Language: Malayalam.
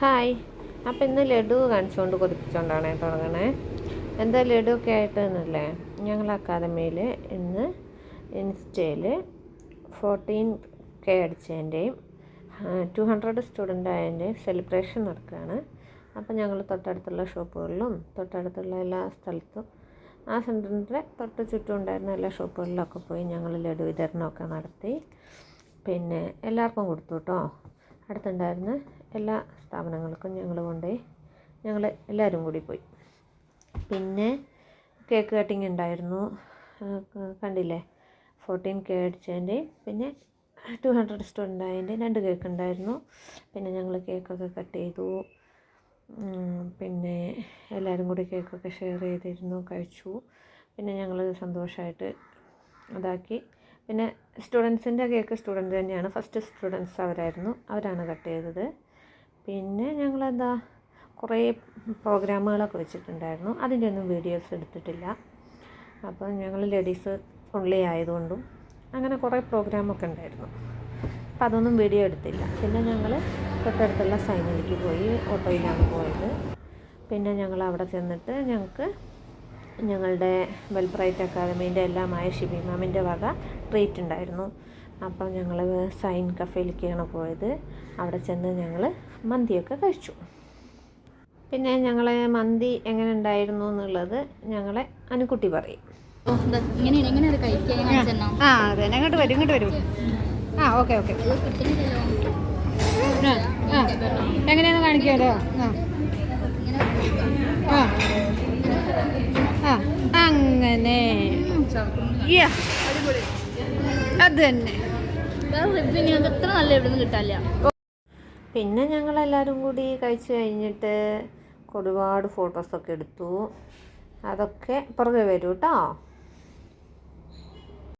ഹായ്. അപ്പോൾ ഇന്ന് ലഡു കാണിച്ചുകൊണ്ട് കൊതിപ്പിച്ചുകൊണ്ടാണ് തുടങ്ങണേ. എന്താ ലഡു ഒക്കെ ആയിട്ട് എന്നല്ലേ? ഞങ്ങൾ അക്കാദമിയിൽ ഇന്ന് ഇൻസ്റ്റയിൽ ഫോർട്ടീൻ കെ അടിച്ചതിന്റെയും ടു ഹൺഡ്രഡ് സ്റ്റുഡന്റ് സെലിബ്രേഷൻ നടക്കുകയാണ്. അപ്പോൾ ഞങ്ങൾ തൊട്ടടുത്തുള്ള ഷോപ്പുകളിലും തൊട്ടടുത്തുള്ള എല്ലാ സ്ഥലത്തും ആ സെന്ററിന്റെ തൊട്ട് ചുറ്റും ഉണ്ടായിരുന്ന എല്ലാ ഷോപ്പുകളിലൊക്കെ പോയി ഞങ്ങൾ ലഡു വിതരണമൊക്കെ നടത്തി. പിന്നെ എല്ലാവർക്കും കൊടുത്തു കേട്ടോ. അടുത്തുണ്ടായിരുന്ന എല്ലാ സ്ഥാപനങ്ങൾക്കും ഞങ്ങൾ കൊണ്ടുപോയി. ഞങ്ങൾ എല്ലാവരും കൂടി പോയി. പിന്നെ കേക്ക് കട്ടിങ് ഉണ്ടായിരുന്നു. കണ്ടില്ലേ? ഫോർട്ടീൻ കെ അടിച്ചതിന്റെയും പിന്നെ ടു ഹൺഡ്രഡ് സ്റ്റുഡന്റായതിന്റെയും രണ്ട് കേക്ക് ഉണ്ടായിരുന്നു. പിന്നെ ഞങ്ങൾ കേക്കൊക്കെ കട്ട് ചെയ്തു. പിന്നെ എല്ലാവരും കൂടി കേക്കൊക്കെ ഷെയർ ചെയ്തിരുന്നു കഴിച്ചു. പിന്നെ ഞങ്ങൾ സന്തോഷമായിട്ട് ഇതാക്കി. പിന്നെ സ്റ്റുഡൻസിന്റെ കേക്ക് സ്റ്റുഡന്റ് തന്നെയാണ്. ഫസ്റ്റ് സ്റ്റുഡൻസ് അവരായിരുന്നു. അവരാണ് കട്ട് ചെയ്തത്. പിന്നെ ഞങ്ങളെന്താ കുറേ പ്രോഗ്രാമുകളൊക്കെ വെച്ചിട്ടുണ്ടായിരുന്നു. അതിന്റെ ഒന്നും വീഡിയോസ് എടുത്തിട്ടില്ല. അപ്പോൾ ഞങ്ങൾ ലേഡീസ് ഉള്ളി ആയതുകൊണ്ടും അങ്ങനെ കുറേ പ്രോഗ്രാമൊക്കെ ഉണ്ടായിരുന്നു. അപ്പം അതൊന്നും വീഡിയോ എടുത്തില്ല. പിന്നെ ഞങ്ങൾ തൊട്ടടുത്തുള്ള സൈനിലേക്ക് പോയി ഓട്ടോയിലാണ് പോയത്. പിന്നെ ഞങ്ങൾ അവിടെ ചെന്നിട്ട് ഞങ്ങൾക്ക് ഞങ്ങളുടെ വെൽബ്രൈറ്റ് അക്കാദമീന്റെ എല്ലാമായ ഷിബി മാമിന്റെ വക ട്രീറ്റ് ഉണ്ടായിരുന്നു. അപ്പോൾ ഞങ്ങൾ സൈൻ കഫേയിലേക്കാണ് പോയത്. അവിടെ ചെന്ന് ഞങ്ങൾ മന്തിയൊക്കെ കഴിച്ചു. പിന്നെ ഞങ്ങളെ മന്തി എങ്ങനെ ഉണ്ടായിരുന്നു എന്നുള്ളത് ഞങ്ങളെ അനുക്കുട്ടി പറയും? ആ അതെ ഇങ്ങോട്ട് വരും ഇങ്ങോട്ട് വരും. ആ ഓക്കെ ഓക്കെ. എങ്ങനെയാണെന്ന് ആ. ആ. ആ അങ്ങനെ യാ. അത് തന്നെ. വേറെ review ഞങ്ങൾക്ക് നല്ല ഇവിടെ നിന്ന് കിട്ടാനില്ല. പിന്നെ ഞങ്ങളെല്ലാവരും കൂടി കഴിച്ചു കഴിഞ്ഞിട്ട് ഒരുപാട് ഫോട്ടോസൊക്കെ എടുത്തു. അതൊക്കെ പുറകെ വരൂ കേട്ടോ